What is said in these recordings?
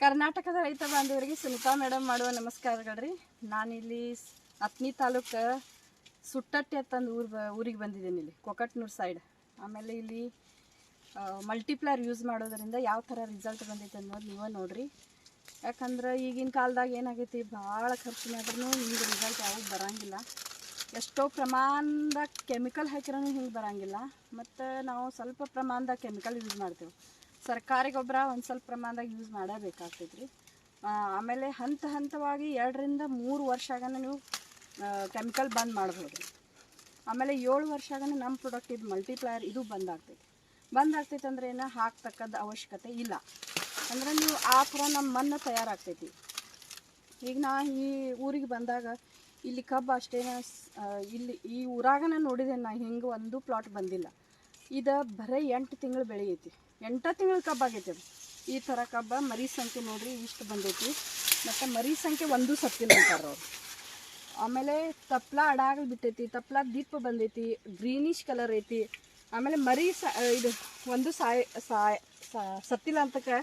ಕರ್ನಾಟಕದ ರೈತ ಬಾಂಧವರಿಗೆ ಸುನಿತಾ ಮೇಡಮ್ ಮಾಡುವ ನಮಸ್ಕಾರಗಳ್ರಿ. ನಾನಿಲ್ಲಿ ಸ್- ಅತ್ನಿ ತಾಲೂಕು ಸುಟ್ಟಟ್ಟಿ ಅಂತಂದು ಊರು ಬ, ಊರಿಗೆ ಬಂದಿದ್ದೀನಿ ಇಲ್ಲಿ, ಕೊಕಟ್ನೂರು ಸೈಡ್ ಆಮೇಲೆ ಇಲ್ಲಿ ಮಲ್ಟಿಪ್ಲರ್ ಯೂಸ್ ಮಾಡೋದರಿಂದ ಯಾವ ಥರ ರಿಸಲ್ಟ್ ಬಂದೈತೆ ಅನ್ನೋದು ನೀವು ನೋಡಿರಿ. ಯಾಕಂದ್ರೆ ಈಗಿನ ಕಾಲದಾಗ ಏನಾಗೈತಿ, ಭಾಳ ಖರ್ಚು ಆದ್ರೂ ಹಿಂಗೆ ರಿಸಲ್ಟ್ ಯಾವಾಗ ಬರಂಗಿಲ್ಲ. ಎಷ್ಟೋ ಪ್ರಮಾಣದಾಗ ಕೆಮಿಕಲ್ ಹಾಕಿರೋನು ಹಿಂಗೆ ಬರಂಗಿಲ್ಲ. ಮತ್ತು ನಾವು ಸ್ವಲ್ಪ ಪ್ರಮಾಣದಾಗ ಕೆಮಿಕಲ್ ಯೂಸ್ ಮಾಡ್ತೇವೆ. ಸರ್ಕಾರಿ ಗೊಬ್ಬರ ಒಂದು ಸ್ವಲ್ಪ ಪ್ರಮಾಣದಾಗ ಯೂಸ್ ಮಾಡಬೇಕಾಗ್ತೈತೆ ರೀ ಆಮೇಲೆ ಹಂತ ಹಂತವಾಗಿ ಎರಡರಿಂದ ಮೂರು ವರ್ಷ ಆಗನ ನೀವು ಕೆಮಿಕಲ್ ಬಂದ್ ಮಾಡ್ಬೋದು. ಆಮೇಲೆ ಏಳು ವರ್ಷ ನಮ್ಮ ಪ್ರಾಡಕ್ಟ್ ಇದು ಮಲ್ಟಿಪ್ಲೈಯರ್ ಇದು ಬಂದ್ ಆಗ್ತೈತಿ ಬಂದ್ ಆಗ್ತೈತೆ ಅಂದ್ರೆ ಏನು? ಹಾಕ್ತಕ್ಕದ್ದು ಅವಶ್ಯಕತೆ ಇಲ್ಲ. ಅಂದ್ರೆ ನೀವು ಆ ಥರ ನಮ್ಮ ಮಣ್ಣು ತಯಾರಾಗ್ತೈತಿ. ಈಗ ನಾ ಈ ಊರಿಗೆ ಬಂದಾಗ ಇಲ್ಲಿ ಕಬ್ಬು ಅಷ್ಟೇನ ಇಲ್ಲಿ ಈ ಊರಾಗನ ನೋಡಿದೆ ನಾ, ಹಿಂಗೆ ಒಂದು ಪ್ಲಾಟ್ ಬಂದಿಲ್ಲ. ಇದು ಬರೀ ಎಂಟು ತಿಂಗಳು ಬೆಳೆಯೈತಿ. ಎಂಟ ತಿಂಗಳ ಕಬ್ಬು ಆಗೈತೆ. ಅದು ಈ ಥರ ಕಬ್ಬ ಮರಿ ಸಂಖ್ಯೆ ನೋಡ್ರಿ ಇಷ್ಟು ಬಂದೈತಿ. ಮತ್ತು ಮರಿ ಸಂಖ್ಯೆ ಒಂದು ಸತ್ತಿಲ್ಲ ಅಂತಾರೆ ಅವ್ರು. ಆಮೇಲೆ ತಪ್ಲ ಅಡಾಗಲ್ ಬಿಟ್ಟೈತಿ, ತಪ್ಲ ದೀಪ ಬಂದೈತಿ ಗ್ರೀನಿಶ್ ಕಲರ್ ಐತಿ. ಆಮೇಲೆ ಮರಿ ಸ ಇದು ಒಂದು ಸಾಯ್ ಸಾಯ್ ಸತ್ತಿಲ್ಲ ಅಂತಕ್ಕೆ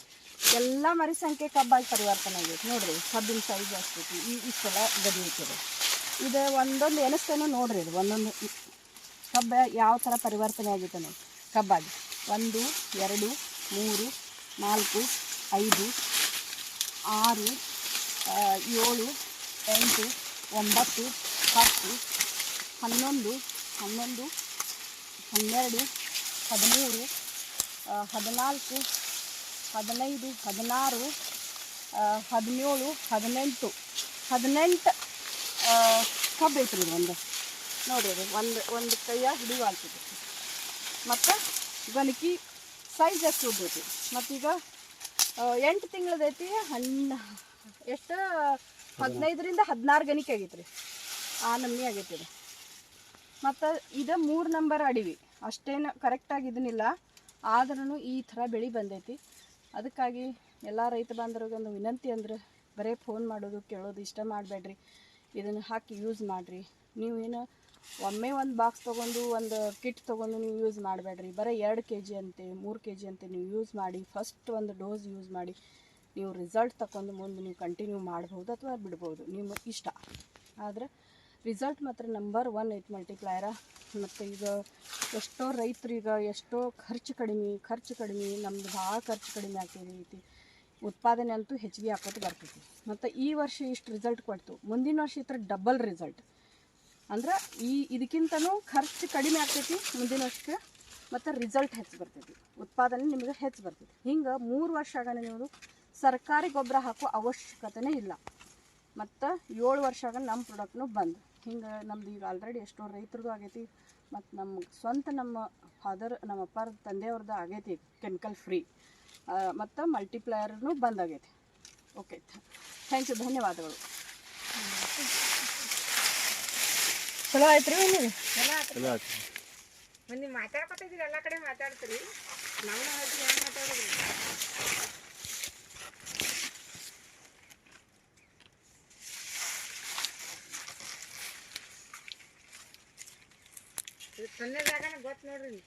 ಎಲ್ಲ ಮರಿ ಸಂಖ್ಯೆ ಕಬ್ಬಾಗಿ ಪರಿವರ್ತನೆ ಆಗೈತಿ. ನೋಡ್ರಿ, ಕಬ್ಬಿನ ಸೈಜ್ ಆಗ್ತೈತಿ ಈ ಇಷ್ಟೆಲ್ಲ ಗದಿ ಐತಿ ಇದು. ಇದು ಒಂದೊಂದು ಎನಿಸ್ತೇನೆ ನೋಡಿರಿ ಇದು ಒಂದೊಂದು ಕಬ್ಬ ಯಾವ ಥರ ಪರಿವರ್ತನೆ ಆಗೈತೆ ನೋಡಿ ಕಬ್ಬಾಗಿ. ಒಂದು, ಎರಡು, ಮೂರು, ನಾಲ್ಕು, ಐದು, ಆರು ಏಳು, ಎಂಟು, ಒಂಬತ್ತು, ಹತ್ತು, ಹನ್ನೊಂದು ಹನ್ನೊಂದು, ಹನ್ನೆರಡು, ಹದಿಮೂರು ಹದಿನಾಲ್ಕು, ಹದಿನೈದು, ಹದಿನಾರು ಹದಿನೇಳು, ಹದಿನೆಂಟು. ಹದಿನೆಂಟು ಕಬ್ಬೈತ್ರಿ ಒಂದು ನೋಡಿ ಅದು ಒಂದು ಒಂದು ಕೈಯಾಗ ಹಿಡಿವಾಲ್ತದೆ ಮತ್ತು ಗಣಕಿ ಸೈಜ್ ಎಷ್ಟು ಉದ್ದೈತಿ ಮತ್ತೀಗ ಎಂಟು ತಿಂಗಳದೈತಿ ಹಣ್ಣು ಎಷ್ಟು? ಹದಿನೈದರಿಂದ ಹದಿನಾರು ಗಣಿಕೆ ಆಗೈತೆ ರೀ ಆ ನಮ್ನಿ ಆಗೈತಿ ಇದು. ಮತ್ತು ಇದು ಮೂರು ನಂಬರ್ ಅಡಿವಿ. ಅಷ್ಟೇನು ಕರೆಕ್ಟಾಗಿ ಇದನ್ನಿಲ್ಲ. ಆದ್ರೂ ಈ ಥರ ಬೆಳೆ ಬಂದೈತಿ. ಅದಕ್ಕಾಗಿ ಎಲ್ಲ ರೈತ ಬಾಂಧವ್ರಿಗೊಂದು ವಿನಂತಿ ಅಂದ್ರೆ ಬರೀ ಫೋನ್ ಮಾಡೋದು, ಕೇಳೋದು ಇಷ್ಟ ಮಾಡಬೇಡ್ರಿ. ಇದನ್ನು ಹಾಕಿ ಯೂಸ್ ಮಾಡಿರಿ. ನೀವೇನು ಒಮ್ಮೆ ಒಂದು ಬಾಕ್ಸ್ ತೊಗೊಂಡು, ಒಂದು ಕಿಟ್ ತೊಗೊಂಡು ನೀವು ಯೂಸ್ ಮಾಡಬೇಡ್ರಿ. ಬರೀ ಎರಡು ಕೆ ಜಿ ಅಂತೆ, ಮೂರು ಕೆ ಜಿ ಅಂತೆ ನೀವು ಯೂಸ್ ಮಾಡಿ ಫಸ್ಟ್ ಒಂದು ಡೋಸ್ ಯೂಸ್ ಮಾಡಿ, ನೀವು ರಿಸಲ್ಟ್ ತಗೊಂಡು ಮುಂದೆ ನೀವು ಕಂಟಿನ್ಯೂ ಮಾಡ್ಬೋದು ಅಥವಾ ಬಿಡ್ಬೋದು. ನಿಮ್ಮ ಇಷ್ಟ. ಆದರೆ ರಿಸಲ್ಟ್ ಮಾತ್ರ ನಂಬರ್ ಒನ್ ಐತೆ ಮಲ್ಟಿಪ್ಲೈಯರ ಮತ್ತು ಈಗ ಎಷ್ಟೋ ಈಗ ಎಷ್ಟೋ ಖರ್ಚು ಕಡಿಮೆ ಖರ್ಚು ಕಡಿಮೆ, ನಮ್ದು ಭಾಳ ಖರ್ಚು ಕಡಿಮೆ ಆಗ್ತೈತಿ ಉತ್ಪಾದನೆ ಅಂತೂ ಹೆಚ್ಚಿಗೆ ಹಾಕೋದು ಬರ್ತೈತಿ. ಮತ್ತು ಈ ವರ್ಷ ಇಷ್ಟು ರಿಸಲ್ಟ್ ಕೊಡ್ತು. ಮುಂದಿನ ವರ್ಷ ಈ ಥರ ಡಬಲ್ ರಿಸಲ್ಟ್ ಅಂದ್ರೆ ಈ ಇದಕ್ಕಿಂತನೂ ಖರ್ಚು ಕಡಿಮೆ ಆಗ್ತೈತಿ ಮುಂದಿನ ವರ್ಷಕ್ಕೆ ಮತ್ತು ರಿಸಲ್ಟ್ ಹೆಚ್ಚು ಬರ್ತೈತಿ. ಉತ್ಪಾದನೆ ನಿಮಗೆ ಹೆಚ್ಚು ಬರ್ತೈತಿ. ಹಿಂಗೆ ಮೂರು ವರ್ಷ ಆಗನ ನೀವು ಸರ್ಕಾರಿ ಗೊಬ್ಬರ ಹಾಕೋ ಅವಶ್ಯಕತೆನೇ ಇಲ್ಲ. ಮತ್ತು ಏಳು ವರ್ಷ ಆಗ ನಮ್ಮ ಪ್ರಾಡಕ್ಟ್ನು ಬಂದು. ಹಿಂಗೆ ನಮ್ದು ಈಗ ಆಲ್ರೆಡಿ ಎಷ್ಟೋ ರೈತರದ್ದು ಆಗೈತಿ, ಮತ್ತು ನಮ್ಮ ಸ್ವಂತ ನಮ್ಮ ಫಾದರ್ ನಮ್ಮ ಅಪ್ಪಾರ ತಂದೆಯವ್ರದ್ದು ಆಗೈತಿ ಕೆಮಿಕಲ್ ಫ್ರೀ ಮತ್ತು ಮಲ್ಟಿಪ್ಲೈಯರ್ನು ಬಂದಾಗೈತಿ ಓಕೆ ಥ್ಯಾಂಕ್ ಯು ಧನ್ಯವಾದಗಳು. ಚಲೋ ಆಯ್ತು ರೀ ನೀವು ಚಲೋ ಆಯ್ತು ಮಂದಿ ನೀವು ಮಾತಾಡ್ಕೊತಿದ್ದೀರಿ ಎಲ್ಲ ಕಡೆ ಮಾತಾಡ್ತೀರಿ. ನಾವು ಹೆಂಗೆ ಮಾತಾಡೋದ್ರಿ ಜಾಗನೇ ಗೊತ್ತು ನೋಡ್ರಿ